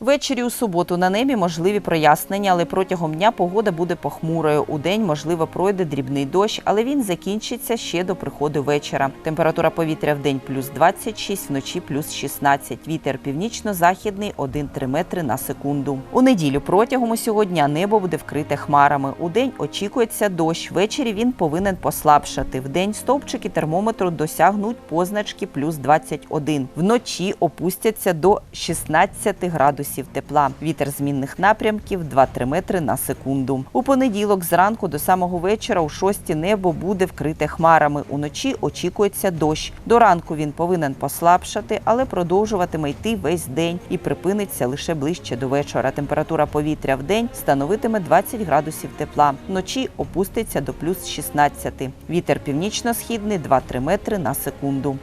Ввечері у суботу на небі можливі прояснення, але протягом дня погода буде похмурою. У день, можливо, пройде дрібний дощ, але він закінчиться ще до приходу вечора. Температура повітря в день плюс 26, вночі плюс 16. Вітер північно-західний 1-3 метри на секунду. У неділю протягом усього дня небо буде вкрите хмарами. У день очікується дощ. Ввечері він повинен послабшати. В день стовпчики термометру досягнуть позначки плюс 21. Вночі опустяться до 16 градусів тепла. Вітер змінних напрямків 2-3 метри на секунду. У понеділок зранку до самого вечора у шості небо буде вкрите хмарами. Уночі очікується дощ. До ранку він повинен послабшати, але продовжуватиме йти весь день і припиниться лише ближче до вечора. Температура повітря в день становитиме 20 градусів тепла. Вночі опуститься до плюс 16. Вітер північно-східний 2-3 метри на секунду.